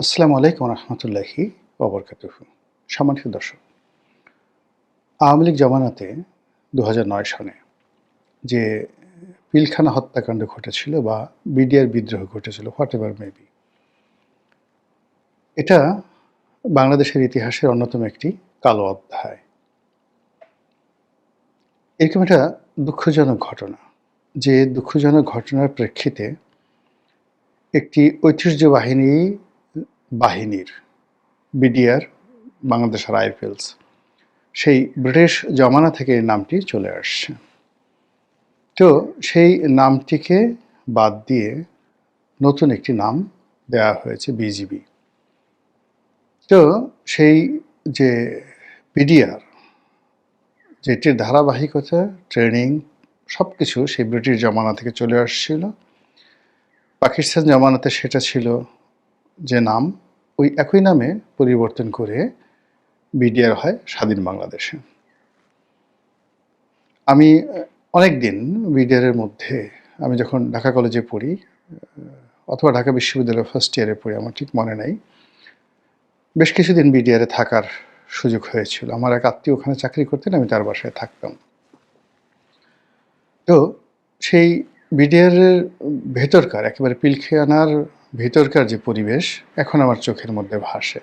আসসালামু আলাইকুম রহমতুল্লাহি ওবরকাতুহ। সম্মানিত দর্শক, আওয়ামী লীগ জমানাতে দু সনে যে পিলখানা হত্যাকাণ্ড ঘটেছিল বা বিডিআর বিদ্রোহ ঘটেছিল, হোয়াট এভার মেবি এটা বাংলাদেশের ইতিহাসের অন্যতম একটি কালো অধ্যায়। এরকম একটা দুঃখজনক ঘটনা, যে দুঃখজনক ঘটনার প্রেক্ষিতে একটি ঐতিহ্যবাহিনী বাহিনীর, বিডিআর, বাংলাদেশ রাইফেলস। সেই ব্রিটিশ জমানা থেকে এই নামটি চলে আসছে। তো সেই নামটিকে বাদ দিয়ে নতুন একটি নাম দেওয়া হয়েছে বিজিবি। তো সেই যে বিডিআর, যেটির ধারাবাহিকতা, ট্রেনিং সব কিছু সেই ব্রিটিশ জমানা থেকে চলে আসছিল। পাকিস্তান জমানাতে সেটা ছিল যে নাম, ওই একই নামে পরিবর্তন করে বিডিআর হয় স্বাধীন বাংলাদেশে। আমি অনেক দিন বিডিআরের মধ্যে, আমি যখন ঢাকা কলেজে পড়ি অথবা ঢাকা বিশ্ববিদ্যালয়ের ফার্স্ট ইয়ারে পড়ি, আমার ঠিক মনে নেই। বেশ কিছুদিন বিডিআরে থাকার সুযোগ হয়েছিল। আমার এক আত্মীয় ওখানে চাকরি করতেন, আমি তার বাসায় থাকতাম। তো সেই বিডিআরের ভেতরকার, একেবারে পিলখিয়ানার ভিতরকার যে পরিবেশ এখন আমার চোখের মধ্যে ভাসে।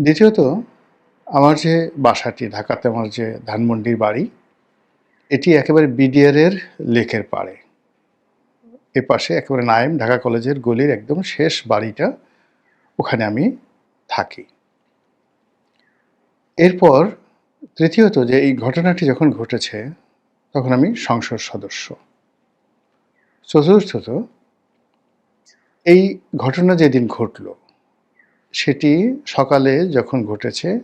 দ্বিতীয়ত, আমার যে বাসাটি, ঢাকাতে আমার যে ধানমন্ডির বাড়ি, এটি একেবারে বিডিআরের লেকের পাড়ে। এ পাশে একেবারে নাইম ঢাকা কলেজের গলির একদম শেষ বাড়িটা ওখানে আমি থাকি। এরপর তৃতীয়ত যে এই ঘটনাটি যখন ঘটেছে, তখন আমি সংসদ সদস্য। চতুর্থত এই ঘটনা যেদিন ঘটল, সেটি সকালে যখন ঘটেছে,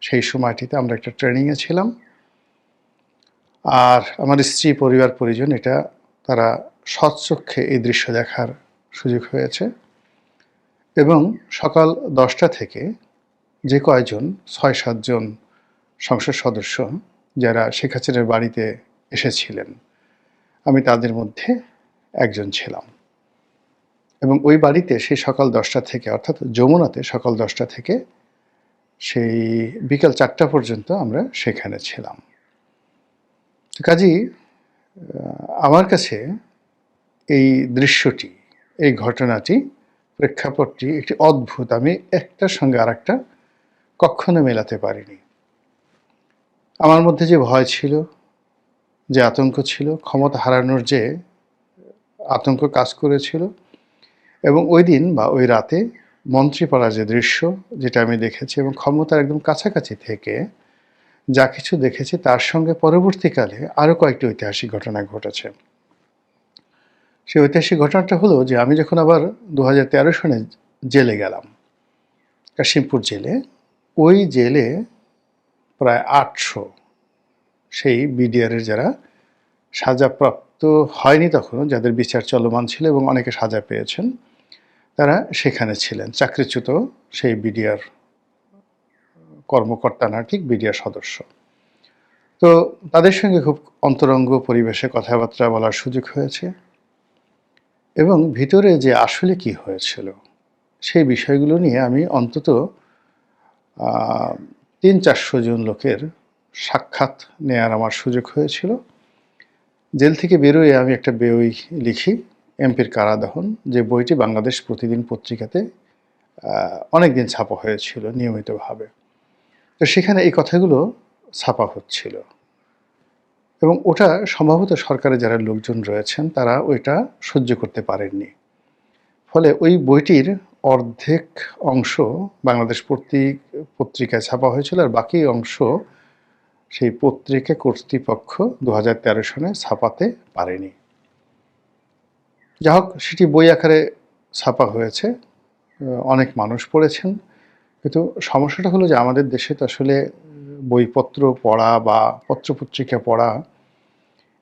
সেই সময়টিতে আমরা একটা ট্রেনিংয়ে ছিলাম। আর আমার স্ত্রী, পরিবার, পরিজন, এটা তারা সৎচক্ষে এই দৃশ্য দেখার সুযোগ হয়েছে। এবং সকাল দশটা থেকে যে কয়জন ছয় সাতজন সংসদ সদস্য যারা শেখ হাসিনার বাড়িতে এসেছিলেন, আমি তাদের মধ্যে একজন ছিলাম। এবং ওই বাড়িতে সেই সকাল দশটা থেকে, অর্থাৎ যমুনাতে সকাল দশটা থেকে সেই বিকাল চারটা পর্যন্ত আমরা সেখানে ছিলাম। কাজী আমার কাছে এই দৃশ্যটি, এই ঘটনাটি, প্রেক্ষাপটটি একটি অদ্ভুত, আমি একটার সঙ্গে আর একটা কখনো মেলাতে পারিনি। আমার মধ্যে যে ভয় ছিল, যে আতঙ্ক ছিল, ক্ষমতা হারানোর যে আতঙ্ক কাজ করেছিল এবং ওই দিন বা ওই রাতে মন্ত্রীপাড়ার যে দৃশ্য, যেটা আমি দেখেছি এবং ক্ষমতার একদম কাছাকাছি থেকে যা কিছু দেখেছি, তার সঙ্গে পরবর্তীকালে আরও কয়েকটি ঐতিহাসিক ঘটনা ঘটেছে। সেই ঐতিহাসিক ঘটনাটা হলো যে আমি যখন আবার দু হাজার তেরো সনে জেলে গেলাম, কাশিমপুর জেলে, ওই জেলে প্রায় আটশো সেই বিডিআরের যারা সাজাপ্রাপ্ত হয়নি তখনও, যাদের বিচার চলমান ছিল এবং অনেকে সাজা পেয়েছেন, তারা সেখানে ছিলেন। চাকরিচ্যুত সেই বিডিআর কর্মকর্তা না, ঠিক বিডিআর সদস্য। তো তাদের সঙ্গে খুব অন্তরঙ্গ পরিবেশে কথাবার্তা বলার সুযোগ হয়েছে এবং ভিতরে যে আসলে কি হয়েছিল, সেই বিষয়গুলো নিয়ে আমি অন্তত তিন চারশো জন লোকের সাক্ষাৎ নেয়ার আমার সুযোগ হয়েছিল। জেল থেকে বেরোয় আমি একটা বই লিখি এমপির কারাদহন, যে বইটি বাংলাদেশ প্রতিদিন পত্রিকাতে অনেক দিন ছাপা হয়েছিল নিয়মিতভাবে। তো সেখানে এই কথাগুলো ছাপা হচ্ছিল। এবং ওটা সম্ভবত সরকারের যারা লোকজন রয়েছেন, তারা ওইটা সহ্য করতে পারেননি। ফলে ওই বইটির অর্ধেক অংশ বাংলাদেশ পত্রিক, পত্রিকায় ছাপা হয়েছিল, আর বাকি অংশ সেই পত্রিকা কর্তৃপক্ষ দু হাজার তেরো সনে ছাপাতে পারেনি। যা হোক সেটি বই আকারে ছাপা হয়েছে অনেক মানুষ পড়েছেন, কিন্তু সমস্যাটা হলো যে আমাদের দেশে তো আসলে বইপত্র পড়া বা পত্রপত্রিকা পড়া,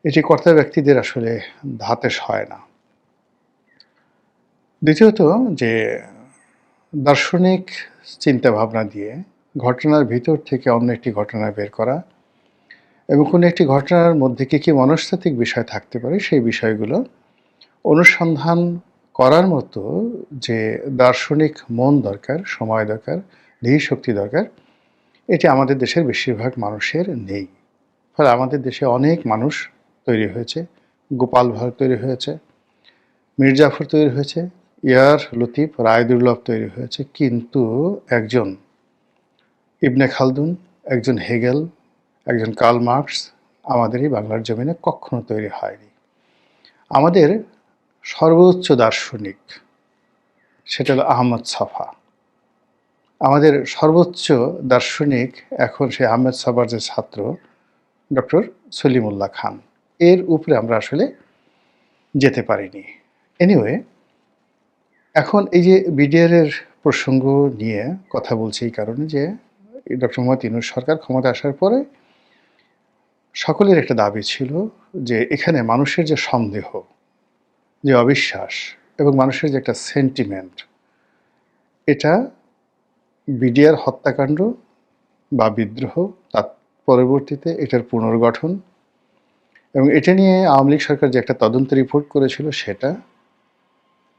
এটি কর্তা ব্যক্তিদের আসলে ধাতে হয় না। দ্বিতীয়ত যে দার্শনিক চিন্তাভাবনা দিয়ে ঘটনার ভিতর থেকে অন্য একটি ঘটনা বের করা এবং কোনো একটি ঘটনার মধ্যে কী কী মনস্তাত্ত্বিক বিষয় থাকতে পারে, সেই বিষয়গুলো অনুসন্ধান করার মতো যে দার্শনিক মন দরকার, সময় দরকার শক্তি দরকার, এটি আমাদের দেশের বেশিরভাগ মানুষের নেই। ফলে আমাদের দেশে অনেক মানুষ তৈরি হয়েছে, গোপাল ভাঁড় তৈরি হয়েছে, মির্জাফর তৈরি হয়েছে, ইয়ার লতিফ রায় দুর্লভ তৈরি হয়েছে, কিন্তু একজন ইবনে খালদুন, একজন হেগেল একজন কার্ল মার্কস আমাদের এই বাংলার জমিনে কখনো তৈরি হয়নি। আমাদের সর্বোচ্চ দার্শনিক সেটা হলো আহমদ সাফা। আমাদের সর্বোচ্চ দার্শনিক এখন সে আহমেদ সাফার যে ছাত্র, ডক্টর সলিমুল্লাহ খান। এর উপরে আমরা আসলে যেতে পারিনি। এনিওয়ে এখন এই যে বিডিআরের প্রসঙ্গ নিয়ে কথা বলছি এই কারণে যে ডক্টর মোহাম্মদ ইনুস সরকার ক্ষমতা আসার পরে সকলের একটা দাবি ছিল যে এখানে মানুষের যে সন্দেহ, যে অবিশ্বাস এবং মানুষের যে একটা সেন্টিমেন্ট এটা বিডিআর হত্যাকাণ্ড বা বিদ্রোহ, তার পরবর্তীতে এটার পুনর্গঠন এবং এটা নিয়ে আওয়ামী লীগ সরকার যে একটা তদন্ত রিপোর্ট করেছিল সেটা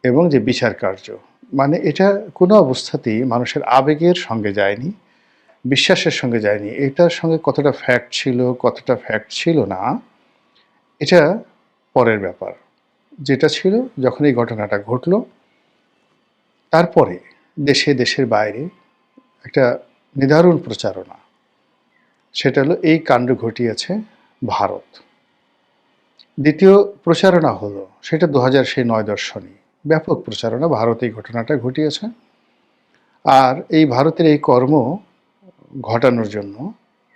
এবং যে বিচার কার্য মানে এটা কোনো অবস্থাতেই মানুষের আবেগের সঙ্গে যায়নি। বিশ্বাসের সঙ্গে যায়নি। এটার সঙ্গে কতটা ফ্যাক্ট ছিল, কতটা ফ্যাক্ট ছিল না, এটা পরের ব্যাপার। যেটা ছিল, যখন এই ঘটনাটা ঘটলো, তারপরে দেশে, দেশের বাইরে একটা নিদারুণ প্রচারণা। সেটা হলো, এই কাণ্ড ঘটিয়েছে ভারত। দ্বিতীয় প্রচারণা হলো, সেটা দু হাজার সেই নয় দর্শনী ব্যাপক প্রচারণা ভারত এই ঘটনাটা ঘটিয়েছে। আর এই ভারতের এই কর্ম ঘটানোর জন্য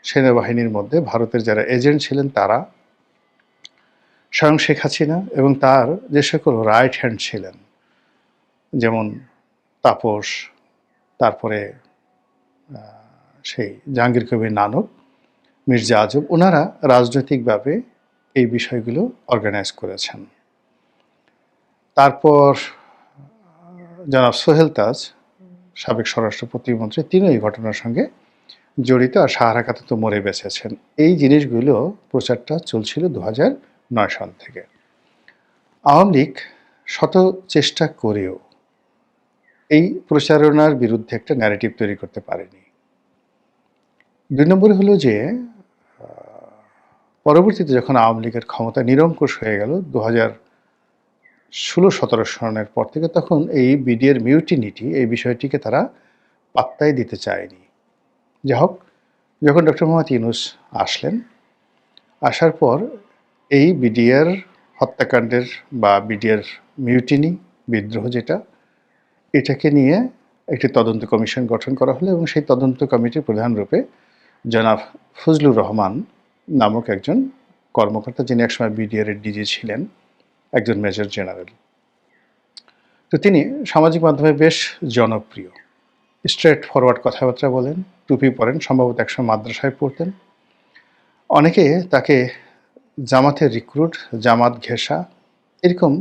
সেনাবাহিনীর মধ্যে ভারতের যারা এজেন্ট ছিলেন তারা স্বয়ং শেখ হাসিনা এবং তার যে সকল রাইট হ্যান্ড ছিলেন, যেমন তাপস, তারপরে সেই জাহাঙ্গীর কবির নানক, মির্জা আজব ওনারা রাজনৈতিকভাবে এই বিষয়গুলো অর্গানাইজ করেছেন। তারপর জনাব সোহেল তাজ, সাবেক স্বরাষ্ট্র প্রতিমন্ত্রী তিনি এই ঘটনার সঙ্গে জড়িত আর সাহারা কাতে তো মরে বেঁচেছেন। এই জিনিসগুলো প্রচারটা চলছিল দু নয় সাল থেকে। আওয়ামী লীগ শত চেষ্টা করেও এই প্রচারণার বিরুদ্ধে একটা ন্যারেটিভ তৈরি করতে পারেনি। দুই নম্বরে হলো যে পরবর্তীতে যখন আওয়ামী লীগের ক্ষমতা নিরঙ্কুশ হয়ে গেল দু হাজার ষোলো সতেরো সনের পর থেকে, তখন এই বিডিএর মিউটিনিটি এই বিষয়টিকে তারা পাত্তাই দিতে চায়নি। যা হোক যখন ডক্টর মোহাম্মদ ইউনুস আসলেন, আসার পর এই বিডিআর হত্যাকাণ্ডের বা বিডিআর মিউটিনি, বিদ্রোহ যেটা, এটাকে নিয়ে একটি তদন্ত কমিশন গঠন করা হলো এবং সেই তদন্ত কমিটির প্রধান রূপে জনাব ফজলুর রহমান নামক একজন কর্মকর্তা, যিনি একসময় বিডিআর এর ডিজি ছিলেন, একজন মেজর জেনারেল। তো তিনি সামাজিক মাধ্যমে বেশ জনপ্রিয়। স্ট্রেট ফরওয়ার্ড কথাবার্তা বলেন, টুপি পরেন, সম্ভবত একসময় মাদ্রাসায় পড়তেন। অনেকে তাকে জামাতের রিক্রুট জামাত ঘেঁষা এরকম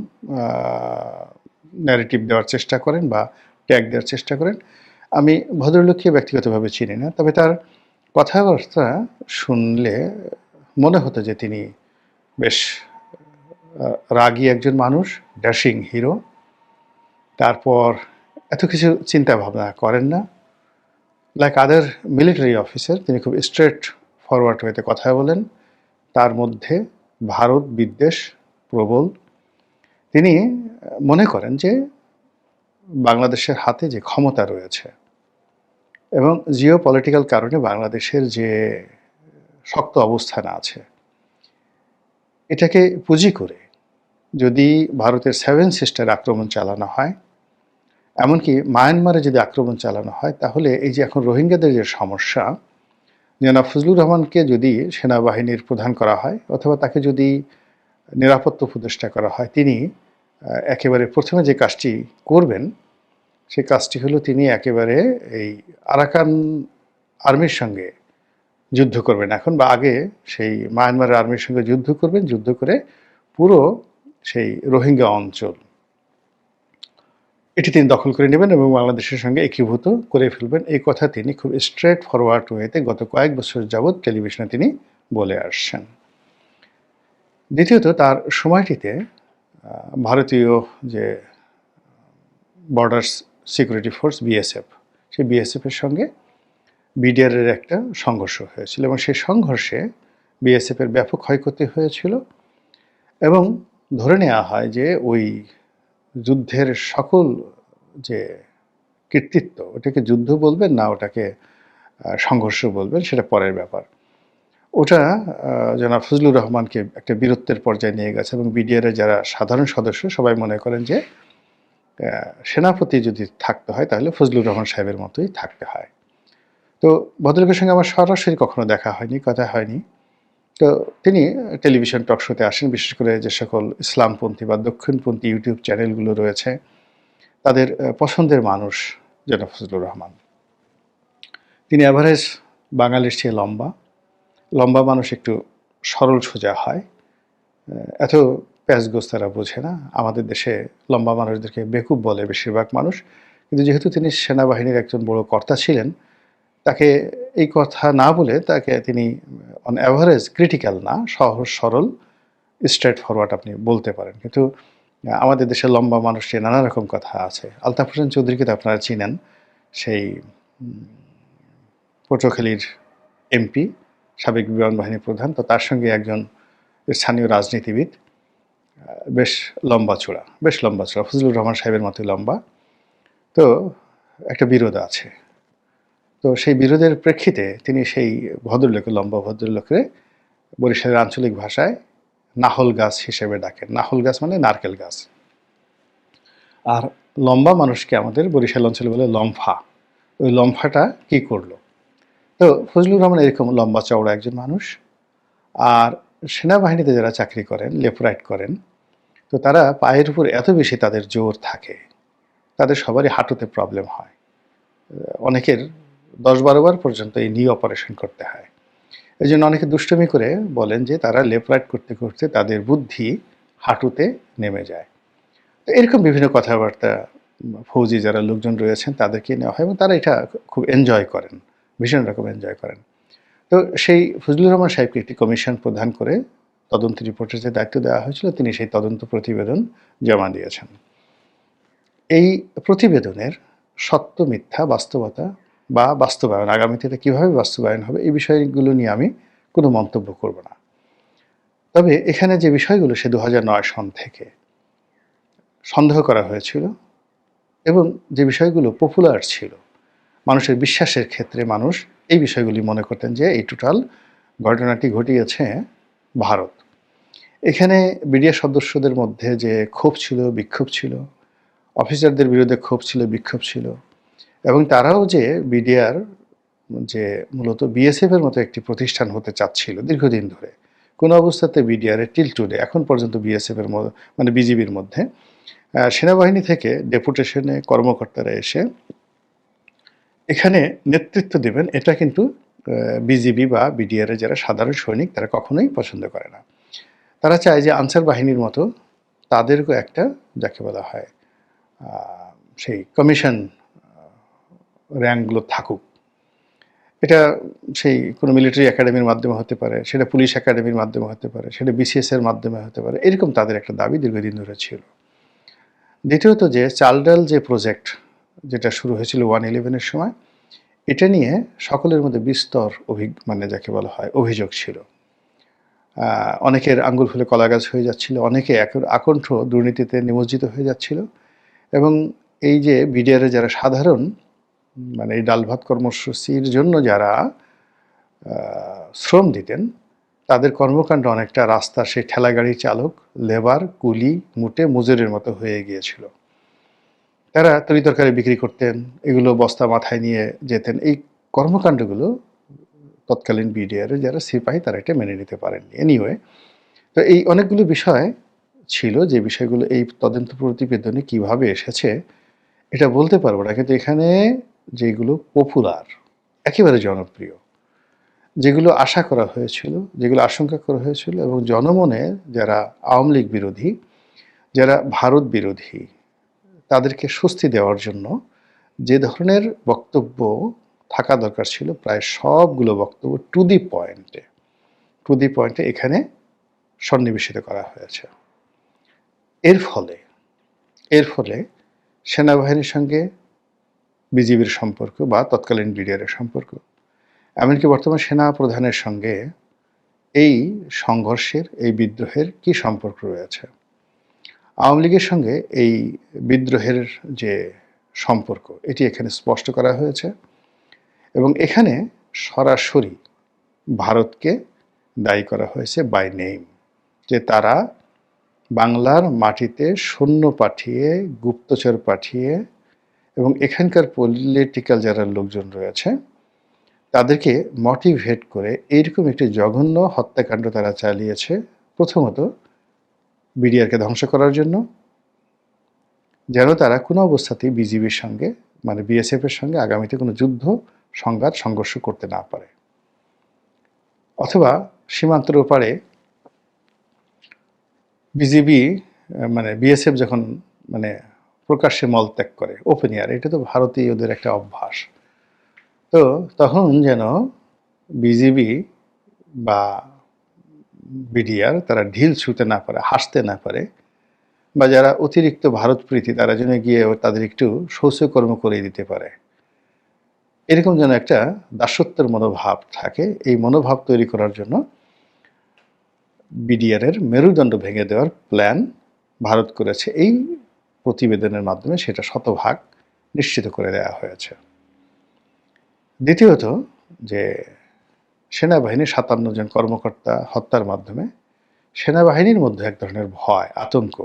ন্যারেটিভ দেওয়ার চেষ্টা করেন বা ট্যাগ দেওয়ার চেষ্টা করেন। আমি ভদ্রলোককে ব্যক্তিগতভাবে চিনি না, তবে তার কথাবার্তা শুনলে মনে হতো যে তিনি বেশ রাগী একজন মানুষ ড্যাশিং হিরো তারপর এত কিছু চিন্তা ভাবনা করেন না। লাইক আদার মিলিটারি অফিসার তিনি খুব স্ট্রেট ফরওয়ার্ড হইতে কথা বলেন। তার মধ্যে ভারত, বিদ্বেষ, প্রবল। তিনি মনে করেন যে বাংলাদেশের হাতে যে ক্ষমতা রয়েছে এবং জিও পলিটিক্যাল কারণে বাংলাদেশের যে শক্ত অবস্থান আছে, এটাকে পুঁজি করে যদি ভারতের সেভেন সিস্টার আক্রমণ চালানো হয় এমনকি মায়ানমারে যদি আক্রমণ চালানো হয়, তাহলে এই যে এখন রোহিঙ্গাদের যে সমস্যা, জনাব ফজলুর রহমানকে যদি সেনাবাহিনীর প্রধান করা হয় অথবা তাকে যদি নিরাপত্তা উপদেষ্টা করা হয়, তিনি একেবারে প্রথমে যে কাজটি করবেন সেই কাজটি হলো তিনি একেবারে এই আরাকান আর্মির সঙ্গে যুদ্ধ করবেন। এখন বা আগে সেই মায়ানমারের আর্মির সঙ্গে যুদ্ধ করবেন, যুদ্ধ করে পুরো সেই রোহিঙ্গা অঞ্চল। এটি তিনি দখল করে নেবেন এবং বাংলাদেশের সঙ্গে একীভূত করে ফেলবেন। এই কথা তিনি খুব স্ট্রেট ফরওয়ার্ড ওয়েতে গত কয়েক বছর যাবৎ টেলিভিশনে তিনি বলে আসছেন। দ্বিতীয়ত, তার সময়টিতে ভারতীয় যে বর্ডার সিকিউরিটি ফোর্স বিএসএফ সেই বিএসএফের সঙ্গে বিডিআরের একটা সংঘর্ষ হয়েছিল এবং সেই সংঘর্ষে বিএসএফের ব্যাপক ক্ষয়ক্ষতি হয়েছিল এবং ধরে নেওয়া হয় যে ওই যুদ্ধের সকল যে কৃতিত্ব, ওটাকে যুদ্ধ বলবেন না, ওটাকে সংঘর্ষ বলবেন, সেটা পরের ব্যাপার। ওটা জনাব ফজলুর রহমানকে একটা বীরত্বের পর্যায়ে নিয়ে গেছে এবং বিডিআরের যারা সাধারণ সদস্য সবাই মনে করেন যে সেনাপতি যদি থাকতে হয়, তাহলে ফজলুর রহমান সাহেবের মতোই থাকতে হয়। তো ভদ্রলোকের সঙ্গে আমার সরাসরি কখনো দেখা হয়নি, কথা হয়নি। তো তিনি টেলিভিশন টক শোতে আসেন, বিশেষ করে যে সকল ইসলামপন্থী বা দক্ষিণপন্থী ইউটিউব চ্যানেলগুলো রয়েছে, তাদের পছন্দের মানুষ জনাব ফজলুর রহমান। তিনি অ্যাভারেজ বাঙালির চেয়ে লম্বা। লম্বা মানুষ একটু সরল সোজা হয়। এত প্যাঁচগোজ তারা বোঝে না। আমাদের দেশে লম্বা মানুষদেরকে বেকুব বলে বেশিরভাগ মানুষ। কিন্তু যেহেতু তিনি সেনাবাহিনীর একজন বড় কর্তা ছিলেন তাকে এই কথা না বলে তাকে তিনি অন অ্যাভারেজ ক্রিটিক্যাল না, সহজ, সরল স্ট্রেট ফরওয়ার্ড আপনি বলতে পারেন। কিন্তু আমাদের দেশে লম্বা মানুষের নানা রকম কথা আছে। আলতাফ হোসেন চৌধুরীকে তো আপনারা চিনেন। সেই পটুয়াখালীর এমপি, সাবেক বিমান বাহিনী প্রধান, তো তার সঙ্গে একজন স্থানীয় রাজনীতিবিদ বেশ লম্বা চূড়া, বেশ লম্বা চূড়া। ফজলুর রহমান সাহেবের মতোই লম্বা। তো, একটা বিরোধ আছে। তো সেই বিরোধের প্রেক্ষিতে তিনি সেই ভদ্রলোকে লম্বা ভদ্রলোকে বরিশালের আঞ্চলিক ভাষায় নাহল গাছ হিসেবে ডাকেন। নাহল গাছ মানে নারকেল গাছ। আর লম্বা মানুষকে আমাদের বরিশাল অঞ্চলে বলে লম্ফা। ওই লম্ফাটা কি করল? তো ফজলুর রহমান এরকম লম্বা চওড়া একজন মানুষ। আর সেনাবাহিনীতে যারা চাকরি করেন লেফরাইট করেন, তো তারা পায়ের উপর এত বেশি তাদের জোর থাকে, তাদের সবারই হাঁটুতে প্রবলেম হয়। অনেকের দশ বারো বার পর্যন্ত এই নি অপারেশন করতে হয়। এই জন্য অনেকে দুষ্টমি করে বলেন যে তারা লেফরাইট করতে করতে তাদের বুদ্ধি হাঁটুতে নেমে যায়। তো এরকম বিভিন্ন কথাবার্তা, ফৌজি যারা লোকজন রয়েছেন তাদেরকে নেওয়া হয় এবং তারা এটা খুব এনজয় করেন, ভীষণ রকম এনজয় করেন। তো সেই ফজলুর রহমান সাহেবকে একটি কমিশন প্রধান করে তদন্ত রিপোর্টের যে দায়িত্ব দেওয়া হয়েছিল, তিনি সেই তদন্ত প্রতিবেদন জমা দিয়েছেন। এই প্রতিবেদনের সত্য মিথ্যা বাস্তবতা বা বাস্তবায়ন, আগামীতে এটা কীভাবে বাস্তবায়ন হবে, এই বিষয়গুলো নিয়ে আমি কোনো মন্তব্য করব না। তবে এখানে যে বিষয়গুলো সে দু সন থেকে সন্দেহ করা হয়েছিল এবং যে বিষয়গুলো পপুলার ছিল, মানুষের বিশ্বাসের ক্ষেত্রে মানুষ এই বিষয়গুলি মনে করতেন যে এই টোটাল ঘটনাটি ঘটিয়েছে ভারত। এখানে বিডিআর সদস্যদের মধ্যে যে ক্ষোভ ছিল, বিক্ষোভ ছিল অফিসারদের বিরুদ্ধে ক্ষোভ ছিল, বিক্ষোভ ছিল এবং তারাও যে বিডিআর, যে মূলত বিএসএফ এর মতো একটি প্রতিষ্ঠান হতে চাচ্ছিল দীর্ঘদিন ধরে, কোনো অবস্থাতে বিডিআর টিল টুডে, এখন পর্যন্ত বিএসএফ এর মধ্যে মানে বিজিবির মধ্যে সেনাবাহিনী থেকে ডেপুটেশনে কর্মকর্তারা এসে এখানে নেতৃত্ব দেবেন। এটা কিন্তু বিজিবি বা বিডিআর যারা সাধারণ সৈনিক, তারা কখনোই পছন্দ করে না। তারা চায় যে আনসার বাহিনীর মতো তাদেরও একটা, যাকে বলা হয় সেই কমিশন র্যাঙ্কগুলো থাকুক। এটা সেই কোনো মিলিটারি একাডেমির মাধ্যমে হতে পারে, সেটা পুলিশ একাডেমির মাধ্যমে হতে পারে, সেটা বিসিএস এর মাধ্যমে হতে পারে, এরকম তাদের একটা দাবি দীর্ঘদিন ধরে ছিল। দ্বিতীয়ত যে চালডাল যে প্রজেক্ট যেটা শুরু হয়েছিল ওয়ান ইলেভেনের সময়, এটা নিয়ে সকলের মধ্যে বিস্তর অভিজ্ঞ মানে যাকে বলা হয় অভিযোগ ছিল। অনেকের আঙ্গুল ফুলে কলা গাছ হয়ে যাচ্ছিল, অনেকে এক- আকণ্ঠ দুর্নীতিতে নিমজ্জিত হয়ে যাচ্ছিল এবং এই যে বিডিআরে যারা সাধারণ মানে এই ডাল ভাত কর্মসূচির জন্য যারা শ্রম দিতেন, তাদের কর্মকাণ্ড অনেকটা রাস্তা, সেই ঠেলাগাড়ি চালক, লেবার, কুলি, মুটে, মজুরের মতো হয়ে গিয়েছিল। তারা তরি তরকারি বিক্রি করতেন, এগুলো বস্তা মাথায় নিয়ে যেতেন। এই কর্মকাণ্ডগুলো তৎকালীন বিডিআর যারা সিপাহী, তারা এটা মেনে নিতে পারেননি। এনিওয়ে তো এই অনেকগুলো বিষয় ছিল যে বিষয়গুলো এই তদন্ত প্রতিবেদনে কীভাবে এসেছে, এটা বলতে পারব না। কিন্তু এখানে যেগুলো পপুলার একেবারে জনপ্রিয়, যেগুলো আশা করা হয়েছিল, যেগুলো আশঙ্কা করা হয়েছিল এবং জনমনে যারা আওয়ামী লীগ বিরোধী, যারা ভারত বিরোধী, তাদেরকে স্বস্তি দেওয়ার জন্য যে ধরনের বক্তব্য থাকা দরকার ছিল প্রায় সবগুলো বক্তব্য টু দি পয়েন্টে টু দি পয়েন্টে এখানে সন্নিবেশিত করা হয়েছে। এর ফলে এর ফলে সেনাবাহিনীর সঙ্গে বিজিবির সম্পর্ক বা তৎকালীন বিডিআরের সম্পর্ক। এমনকি বর্তমান সেনা প্রধানের সঙ্গে এই সংঘর্ষের, এই বিদ্রোহের কি সম্পর্ক রয়েছে? আওয়ামী লীগের সঙ্গে এই বিদ্রোহের যে সম্পর্ক, এটি এখানে স্পষ্ট করা হয়েছে। এবং এখানে সরাসরি ভারতকে দায়ী করা হয়েছে বাই নেম যে তারা বাংলার মাটিতে সৈন্য পাঠিয়ে, গুপ্তচর পাঠিয়ে এবং এখানকার পলিটিক্যাল যারা লোকজন রয়েছে, তাদেরকে মোটিভেট করে এইরকম একটি জঘন্য হত্যাকাণ্ড তারা চালিয়েছে, প্রথমত বিডিআরকে ধ্বংস করার জন্য, যেন তারা কোনো অবস্থাতেই বিজিবির সঙ্গে মানে বিএসএফ এর সঙ্গে আগামীতে কোনো যুদ্ধ, সংঘাত, সংঘর্ষ করতে না পারে। অথবা সীমান্তের ওপারে বিজিবি মানে বিএসএফ যখন মানে প্রকাশ্যে মলত্যাগ করে। ওপেন ইয়ার এটা তো ভারতীয়দের একটা অভ্যাস। তো তখন যেন বিজিবি বা বিডিআর তারা ঢিল ছুঁতে না পারে, হাসতে না পারে, বা যারা অতিরিক্ত ভারত প্রীতি, তারা যেন গিয়ে তাদের একটু শৌচকর্ম করে দিতে পারে। এরকম যেন একটা দাসত্বের মনোভাব থাকে। এই মনোভাব তৈরি করার জন্য বিডিআরের মেরুদণ্ড ভেঙে দেওয়ার প্ল্যান ভারত করেছে। এই প্রতিবেদনের মাধ্যমে সেটা শতভাগ নিশ্চিত করে দেওয়া হয়েছে। দ্বিতীয়ত, যে সেনাবাহিনীর সাতান্ন জন কর্মকর্তা হত্যার মাধ্যমে সেনাবাহিনীর মধ্যে এক ধরনের ভয়, আতঙ্ক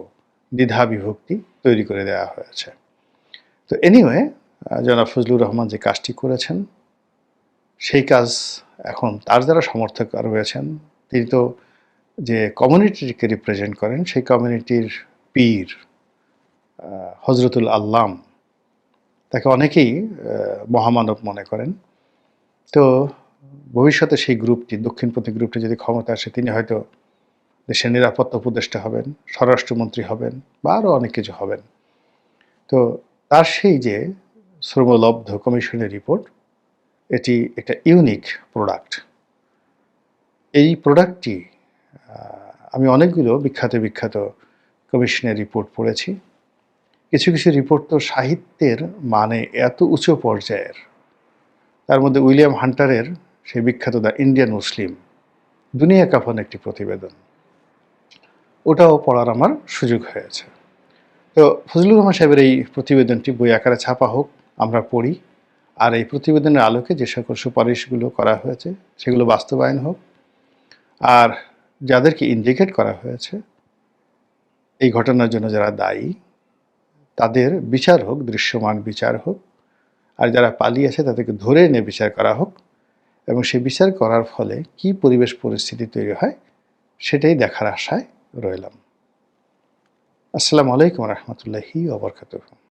দ্বিধা বিভক্তি তৈরি করে দেওয়া হয়েছে। তো এনিওয়ে জনাব ফজলুর রহমান যে কাজটি করেছেন, সেই কাজ এখন তার যারা সমর্থক রয়েছেন, তিনি তো যে কমিউনিটিকে রিপ্রেজেন্ট করেন, সেই কমিউনিটির পীর হজরতুল আল্লাম, তাকে অনেকেই মহামানব মনে করেন। তো ভবিষ্যতে সেই গ্রুপটি, দক্ষিণপন্থী গ্রুপটি যদি ক্ষমতা আসে, তিনি হয়তো দেশের নিরাপত্তা উপদেষ্টা হবেন, স্বরাষ্ট্রমন্ত্রী হবেন, বা আরও অনেক কিছু হবেন। তো তার সেই যে শ্রমলব্ধ কমিশনের রিপোর্ট, এটি একটা ইউনিক প্রোডাক্ট। এই প্রোডাক্টটি আমি অনেকগুলো বিখ্যাত বিখ্যাত কমিশনের রিপোর্ট পড়েছি। কিছু কিছু রিপোর্ট তো সাহিত্যের মানে এত উঁচু পর্যায়ের। তার মধ্যে উইলিয়াম হান্টারের সেই বিখ্যাত দ্য ইন্ডিয়ান মুসলিম দুনিয়া কাফন একটি প্রতিবেদন। ওটাও পড়ার আমার সুযোগ হয়েছে। তো ফজলুর রহমান সাহেবের এই প্রতিবেদনটি বই আকারে ছাপা হোক, আমরা পড়ি। আর এই প্রতিবেদনের আলোকে যে সকল সুপারিশগুলো করা হয়েছে, সেগুলো বাস্তবায়ন হোক। আর যাদেরকে ইন্ডিকেট করা হয়েছে, এই ঘটনার জন্য যারা দায়ী তাদের বিচার হোক, দৃশ্যমান বিচার হোক, আর যারা পালিয়ে আছে তাদেরকে ধরে এনে বিচার করা হোক, এবং সে বিচার করার ফলে কি পরিবেশ পরিস্থিতি তৈরি হয় সেটাই দেখার আশায় রইলাম। আসসালামু আলাইকুম রহমতুল্লাহি ওবরকাতুহ